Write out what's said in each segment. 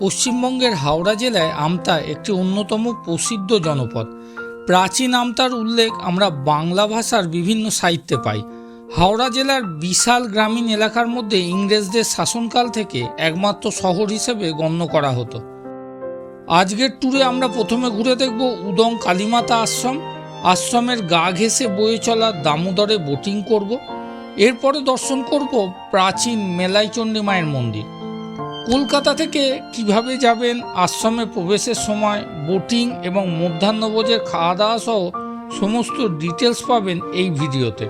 পশ্চিমবঙ্গের হাওড়া জেলায় আমতা একটি অন্যতম প্রসিদ্ধ জনপদ। প্রাচীন আমতার উল্লেখ আমরা বাংলা ভাষার বিভিন্ন সাহিত্যে পাই। হাওড়া জেলার বিশাল গ্রামীণ এলাকার মধ্যে ইংরেজদের শাসনকাল থেকে একমাত্র শহর হিসেবে গণ্য করা হতো। আজকের ট্যুরে আমরা প্রথমে ঘুরে দেখব উদং কালীমাতা আশ্রম। আশ্রমের গা ঘেঁষে বয়ে চলা দামোদরে বোটিং করব। এরপরে দর্শন করব প্রাচীন মেলাইচণ্ডী মায়ের মন্দির। কলকাতা থেকে কীভাবে যাবেন? আশ্রমে প্রবেশের সময় বোটিং এবং মধ্যাহ্নভোজের খাওয়া দাওয়া সহ সমস্ত ডিটেলস পাবেন এই ভিডিওতে।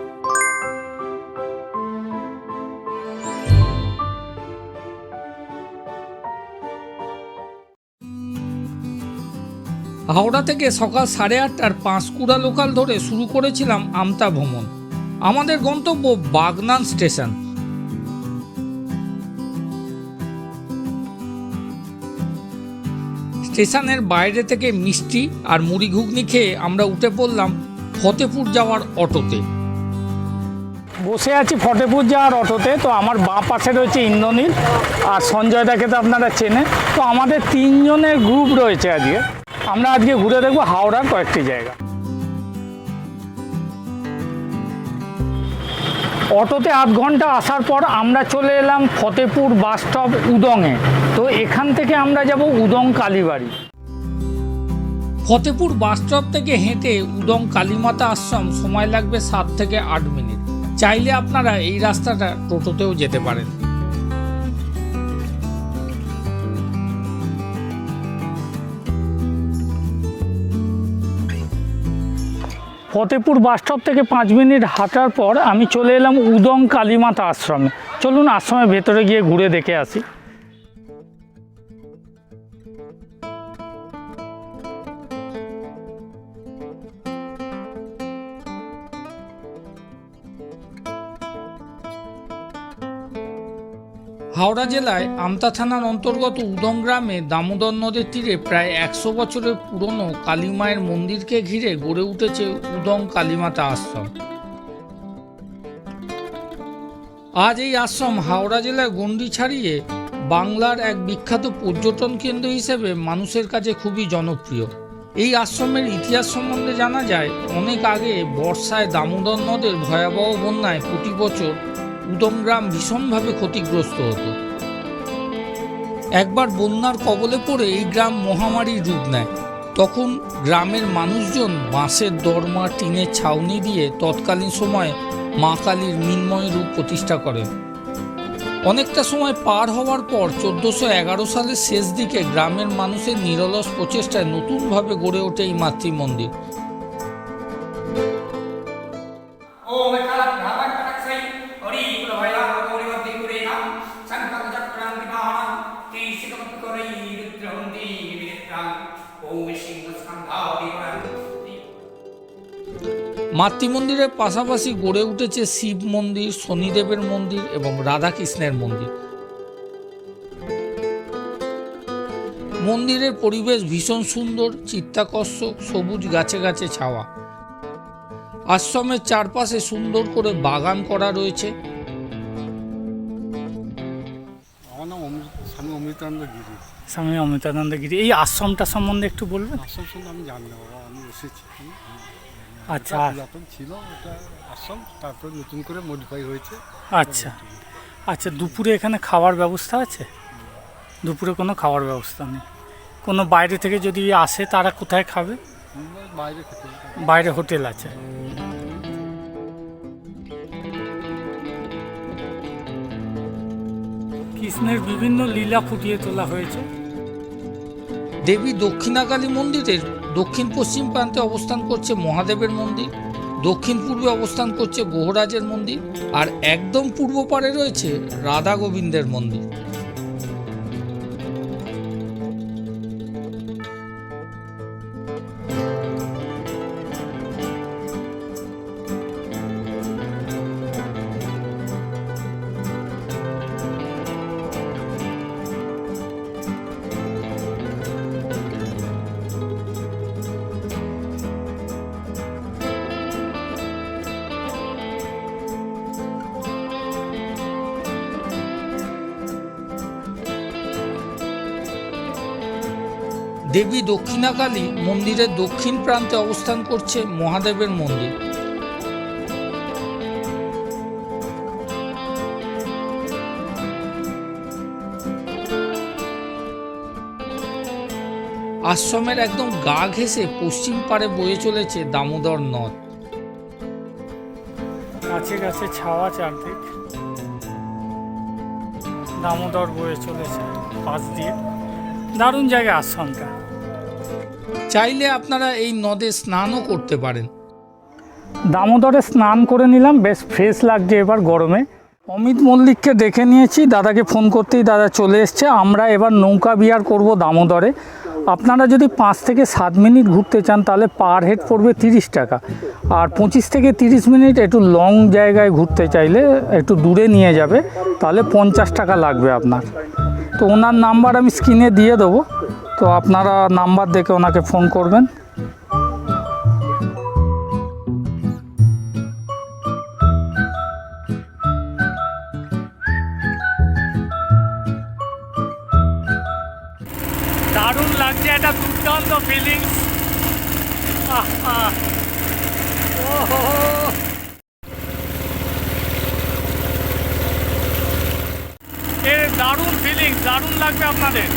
হাওড়া থেকে সকাল সাড়ে আটটার পাঁশকুড়া লোকাল ধরে শুরু করেছিলাম আমতা ভ্রমণ। আমাদের গন্তব্য বাগনান স্টেশন। স্টেশনের বাইরে থেকে মিষ্টি আর মুড়ি ঘুগনি খেয়ে আমরা উঠে পড়লাম ফতেপুর যাওয়ার অটোতে। বসে আছি ফতেপুর যাওয়ার অটোতে। তো আমার বাঁ পাশে রয়েছে ইন্দ্রনীল আর সঞ্জয় সঞ্জয়দাকে তো আপনারা চেনে তো আমাদের তিনজনের গ্রুপ রয়েছে আজকে। আমরা আজকে ঘুরে দেখব হাওড়ার কয়েকটি জায়গা। অটোতে আধ ঘণ্টা আসার পর আমরা চলে এলাম ফতেপুর বাসস্টপ উদংয়ে। তো এখান থেকে আমরা যাব উদং কালীবাড়ি। ফতেপুর বাসস্টপ থেকে হেঁটে উদং কালীমাতা আশ্রম সময় লাগবে সাত থেকে আট মিনিট। চাইলে আপনারা এই রাস্তাটা টোটোতেও যেতে পারেন। ফতেপুর বাস স্টপ থেকে পাঁচ মিনিট হাঁটার পর আমি চলে এলাম উদং কালীমাতা আশ্রমে। চলুন আশ্রমের ভেতরে গিয়ে ঘুরে দেখে আসি। হাওড়া জেলায় আমতা থানার অন্তর্গত উদং গ্রামে দামোদর নদের তীরে প্রায় একশো বছরের পুরনো কালীমায়ের মন্দিরকে ঘিরে গড়ে উঠেছে উদং কালীমাতা আশ্রম। আজ এই আশ্রম হাওড়া জেলার গণ্ডি ছাড়িয়ে বাংলার এক বিখ্যাত পর্যটন কেন্দ্র হিসেবে মানুষের কাছে খুবই জনপ্রিয়। এই আশ্রমের ইতিহাস সম্বন্ধে জানা যায়, অনেক আগে বর্ষায় দামোদর নদের ভয়াবহ বন্যায় প্রতি বছর উদম গ্রাম ভীষণভাবে ক্ষতিগ্রস্ত হতো। একবার বন্যার কবলে পড়ে এই গ্রাম মহামারীর রূপ নেয়। তখন গ্রামের মানুষজন বাঁশের দরমা, টিনের ছাউনি দিয়ে তৎকালীন সময়ে মা কালীর মিন্ময় রূপ প্রতিষ্ঠা করেন। অনেকটা সময় পার হওয়ার পর চোদ্দোশো এগারো সালের শেষ দিকে গ্রামের মানুষের নিরলস প্রচেষ্টায় নতুনভাবে গড়ে ওঠে এই মাতৃমন্দির। মাতৃমন্দিরের পাশাপাশি গড়ে উঠেছে শিব মন্দির, শনিদেবের মন্দির এবং রাধাকৃষ্ণের মন্দির। মন্দিরের পরিবেশ ভীষণ সুন্দর, চিত্তাকর্ষক, সবুজ গাছে গাছে ছাওয়া। আশ্রমের চারপাশে সুন্দর করে বাগান করা রয়েছে। অমৃতানন্দ গিরি স্বামী অমিতানন্দ গিরি এই আশ্রমটা সম্বন্ধে একটু বলবেন? আশ্রম শুনে আমি জানি না বাবা আমি এসেছি আচ্ছা। পুরাতন ছিল এটা আশ্রম তারপর নতুন করে মডিফাই হয়েছে। আচ্ছা। আচ্ছা দুপুরে এখানে খাওয়ার ব্যবস্থা আছে? দুপুরে কোনো খাওয়ার ব্যবস্থা নেই? কোনো বাইরে থেকে যদি আসে তারা কোথায় খাবে? বাইরে হোটেল আছে। কৃষ্ণের বিভিন্ন লীলা ফুটিয়ে তোলা হয়েছে। দেবী দক্ষিণাকালী মন্দিরের দক্ষিণ পশ্চিম প্রান্তে অবস্থান করছে মহাদেবের মন্দির, দক্ষিণ পূর্বে অবস্থান করছে গোহরাজের মন্দির, আর একদম পূর্ব পারে রয়েছে রাধা গোবিন্দের মন্দির। দেবী দক্ষিণাকালী মন্দিরের দক্ষিণ প্রান্তে অবস্থান করছে মহাদেবের মন্দির। আশ্রমের একদম গা ঘেঁষে পশ্চিম পাড়ে বয়ে চলেছে দামোদর নদ। গাছে গাছে ছাওয়া চারদিক। দামোদর বয়ে চলেছে পাশ দিয়ে। দারুণ জায়গা আশ্রমটা। চাইলে আপনারা এই নদে স্নানও করতে পারেন। দামোদরে স্নান করে নিলাম, বেশ ফ্রেশ লাগছে এবার গরমে। অমিত মল্লিককে দেখে নিয়েছি, দাদাকে ফোন করতেই দাদা চলে এসছে। আমরা এবার নৌকা বিহার করব দামোদরে। আপনারা যদি পাঁচ থেকে সাত মিনিট ঘুরতে চান, তাহলে পার হেড পড়বে তিরিশ টাকা। আর পঁচিশ থেকে তিরিশ মিনিট একটু লং জায়গায় ঘুরতে চাইলে একটু দূরে নিয়ে যাবে, তাহলে পঞ্চাশ টাকা লাগবে আপনার। তো ওনার নাম্বার আমি স্ক্রিনে দিয়ে দেবো। তো আপনারা নাম্বার দেখে ওনাকে ফোন করবেন। দারুণ লাগছে, একটা দুর্দান্ত ফিলিংস দারুণ ফিলিংস দারুণ লাগবে আপনাদের।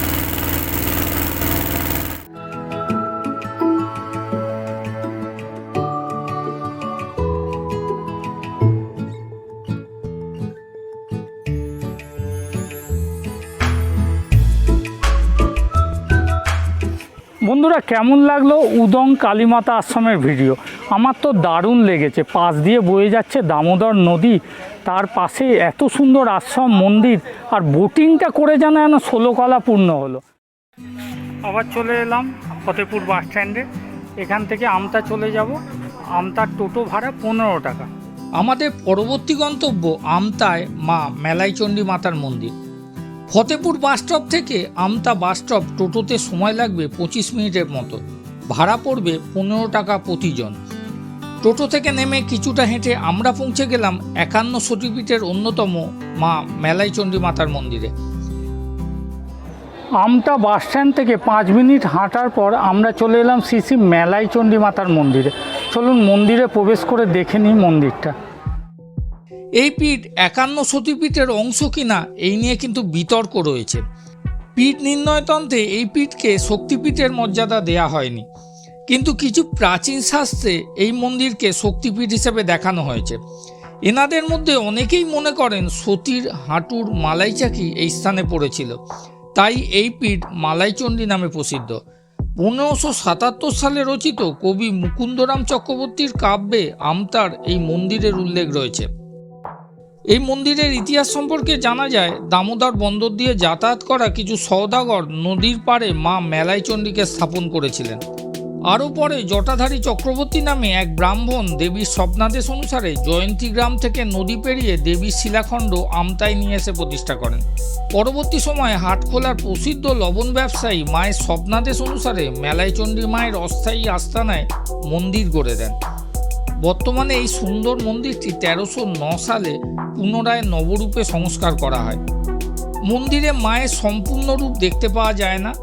বন্ধুরা, কেমন লাগল উদং কালীমাতা আশ্রমের ভিডিও? আমার তো দারুণ লেগেছে। পাশ দিয়ে বয়ে যাচ্ছে দামোদর নদী। তার পাশে এত সুন্দর আশ্রম, মন্দির, আর বোটিংটা করে যেন যেন ষোলোকলা পূর্ণ হলো। আবার চলে এলাম ফতেপুর বাস স্ট্যান্ডে। এখান থেকে আমতা চলে যাব। আমতার টোটো ভাড়া পনেরো টাকা। আমাদের পরবর্তী গন্তব্য আমতায় মা মেলাইচণ্ডী মাতার মন্দির। ফতেপুর বাসস্টপ থেকে আমতা বাসস্টপ টোটোতে সময় লাগবে পঁচিশ মিনিটের মতো। ভাড়া পড়বে পনেরো টাকা প্রতিজন। টোটো থেকে নেমে কিছুটা হেঁটে আমরা পৌঁছে গেলাম একান্ন সতীপীঠের অন্যতম মা মেলাইচণ্ডী মাতার মন্দিরে। আমতা বাস স্ট্যান্ড থেকে পাঁচ মিনিট হাঁটার পর আমরা চলে এলাম শ্রী শ্রী মেলাই চণ্ডী মাতার মন্দিরে। চলুন মন্দিরে প্রবেশ করে দেখে নিই মন্দিরটা। এই পীঠ একান্ন সতীপীঠের অংশ কিনা, এই নিয়ে কিন্তু বিতর্ক রয়েছে। পীঠ নির্ণয়তন্ত্রে এই পীঠকে শক্তিপীঠের মর্যাদা দেয়া হয়নি। কিন্তু কিছু প্রাচীন শাস্ত্রে এই মন্দিরকে শক্তিপীঠ হিসেবে দেখানো হয়েছে। এনাদের মধ্যে অনেকেই মনে করেন সতীর হাঁটুর মালাইচাকি এই স্থানে পড়েছিল। তাই এই পীঠ মালাইচণ্ডী নামে প্রসিদ্ধ। পনেরোশো সাতাত্তর সালে রচিত কবি মুকুন্দরাম চক্রবর্তীর কাব্যে আমতার এই মন্দিরের উল্লেখ রয়েছে। এই মন্দিরের ইতিহাস সম্পর্কে জানা যায়, দামোদর বন্দর দিয়ে যাতায়াত করা কিছু সওদাগর নদীর পাড়ে মা মেলাই চণ্ডীকে স্থাপন করেছিলেন। আরও পরে জটাধারী চক্রবর্তী নামে এক ব্রাহ্মণ দেবীর স্বপ্নাদেশ অনুসারে জয়ন্তী গ্রাম থেকে নদী পেরিয়ে দেবীর শিলাখণ্ড আমতায় নিয়ে এসে প্রতিষ্ঠা করেন। পরবর্তী সময়ে হাটখোলার প্রসিদ্ধ লবণ ব্যবসায়ী মায়ের স্বপ্নাদেশ অনুসারে মেলাইচণ্ডী মায়ের অস্থায়ী আস্তানায় মন্দির গড়ে দেন। বর্তমানে এই সুন্দর মন্দিরটি তেরোশো সালে পুনরায় নবরূপে সংস্কার করা হয়। মন্দিরে মায়ের সম্পূর্ণ রূপ দেখতে পাওয়া যায় না।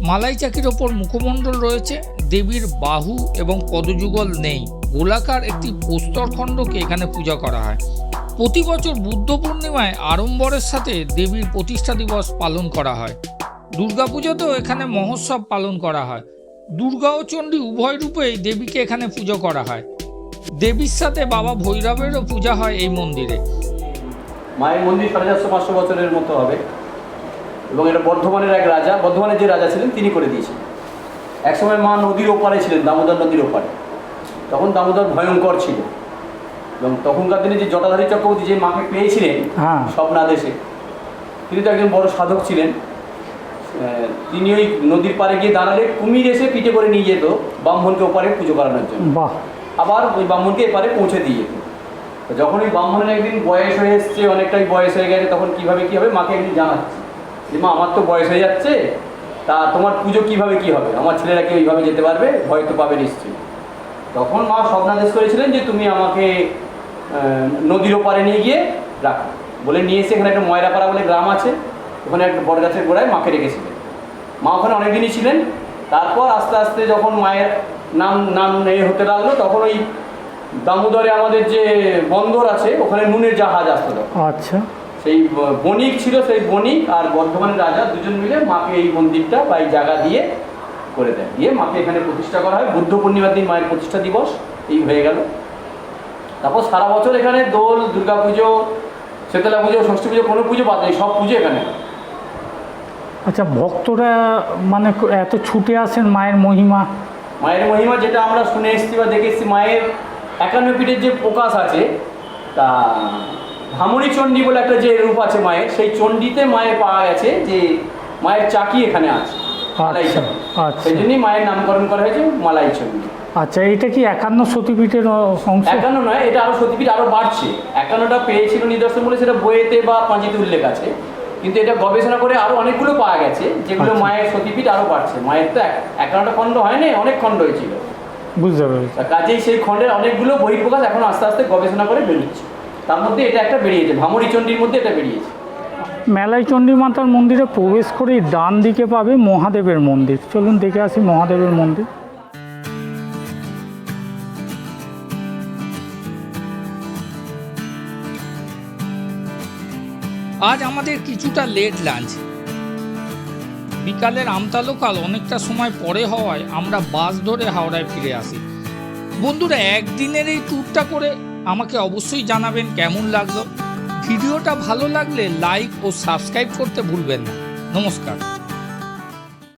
মালাই চাকির ওপর মুখমণ্ডল রয়েছে। দেবীর বাহু এবং পদযুগল নেই। গোলাকার একটি প্রস্তরখণ্ডকে এখানে পূজা করা হয়। প্রতি বছর বুদ্ধ পূর্ণিমায় আড়ম্বরের সাথে দেবীর প্রতিষ্ঠা দিবস পালন করা হয়। দুর্গাপুজোতেও এখানে মহোৎসব পালন করা হয়। দুর্গা ও চণ্ডী উভয় রূপেই দেবীকে এখানে পুজো করা হয়। দেবীর সাথে বাবা ভৈরবেরও পূজা হয় এই মন্দিরে। মায়ের মন্দির সাড়ে চারশো পাঁচশো বছরের মতো হবে। এবং এটা বর্ধমানের এক রাজা বর্ধমানের যে রাজা ছিলেন তিনি করে দিয়েছেন। একসময় মা নদীর ওপারে ছিলেন দামোদর নদীর ওপারে। তখন দামোদর ভয়ঙ্কর ছিল। এবং তখনকার দিনে যে জটাধারী চক্রবর্তী যে মাকে পেয়েছিলেন হ্যাঁ। স্বপ্নাদেশে তিনি তো একজন বড় সাধক ছিলেন। তিনি ওই নদীর পাড়ে গিয়ে দাঁড়ালে কুমির এসে পিঠে করে নিয়ে যেত ব্রাহ্মণকে ওপারে পুজো করানোর জন্য। বাহ। আবার ওই ব্রাহ্মণকে এপারে পৌঁছে দিয়ে যেত। যখন ওই ব্রাহ্মণের একদিন বয়স হয়ে এসছে, অনেকটাই বয়স হয়ে গেছে, তখন কীভাবে কি হবে? মাকে একদিন জানাচ্ছে। যে, মা, আমার তো বয়স হয়ে যাচ্ছে, তা তোমার পুজো কীভাবে কি হবে? আমার ছেলেরা কি ওইভাবে যেতে পারবে? ভয় তো পাবে নিশ্চয়ই। তখন মা স্বপ্নাদেশ করেছিলেন যে, তুমি আমাকে নদীর ওপারে নিয়ে গিয়ে রাখো। বলে নিয়ে এসে এখানে একটা ময়রাপাড়া বলে গ্রাম আছে, ওখানে একটা বট গাছের গোড়ায় মাকে রেখেছিলেন। মা ওখানে অনেক দিনই ছিলেন। তারপর আস্তে আস্তে যখন মায়ের নাম নাম এ হতে লাগল, তখন ওই দামোদরে আমাদের যে বন্দর আছে ওখানে নুনের জাহাজ আসতো আচ্ছা। সেই বণিক ছিল সেই বণিক আর বর্ধমানের রাজা দুজন মিলে মাকে এই মন্দিরটা বা এই জায়গা দিয়ে করে দেয় দিয়ে মাকে এখানে প্রতিষ্ঠা করা হয়। বুদ্ধ পূর্ণিমার দিন মায়ের প্রতিষ্ঠা দিবস এই হয়ে গেল। তারপর সারা বছর এখানে দোল দুর্গা পুজো শীতলা পুজো ষষ্ঠী পুজো কোনো পুজো বাদ নেই সব পুজো এখানে। আচ্ছা ভক্তরা মানে এত ছুটে আসেন মায়ের মহিমা? মায়ের মহিমা যেটা আমরা শুনে এসেছি বা দেখে এসেছি মায়ের একান্ন পিঠের যে প্রকাশ আছে তা ভামনী চণ্ডী বলে একটা যে রূপ আছে মায়ের সেই চণ্ডীতে মায়ের পাওয়া গেছে যে মায়ের চাকি এখানে আছে মালাই আচ্ছা। আচ্ছা। সেই জন্যই মায়ের নামকরণ করা হয়েছে মালাই চণ্ডী আচ্ছা এটা কি একান্ন সতীপীঠের অংশ একান্ন নয় এটা আরও সতীপীঠ আরও বাড়ছে একান্নটা পেয়েছিল নিদর্শন বলে সেটা বইয়েতে বা পাঁচিতে উল্লেখ আছে কিন্তু এটা গবেষণা করে আরও অনেকগুলো পাওয়া গেছে যেগুলো আচ্ছা। মায়ের সতীপীঠ আরও বাড়ছে মায়ের তো এক- একান্নটা খণ্ড হয়নি অনেক খণ্ড হয়েছিল বুঝতে পেরেছি। কাজেই সেই খণ্ডের অনেকগুলো বহিঃপ্রকাশ এখন আস্তে আস্তে গবেষণা করে বেরিয়েছে তার মধ্যে এটা একটা বেরিয়েছে ভামরি চণ্ডীর মধ্যে এটা বেরিয়েছে। মেলাই চণ্ডী মাতার মন্দিরে প্রবেশ করেই ডান দিকে পাবে মহাদেবের মন্দির। চলুন দেখে আসি মহাদেবের মন্দির। আজ আমাদের কিছুটা লেট লাঞ্চ বিকালের আমতালোকাল অনেকটা সময় পরে হওয়ায় আমরা বাস ধরে হাওড়ায় ফিরে আসি। বন্ধুরা, একদিনের এই ট্যুরটা করে আমাকে অবশ্যই জানাবেন কেমন লাগল। ভিডিওটা ভালো লাগলে লাইক ও সাবস্ক্রাইব করতে ভুলবেন না। নমস্কার।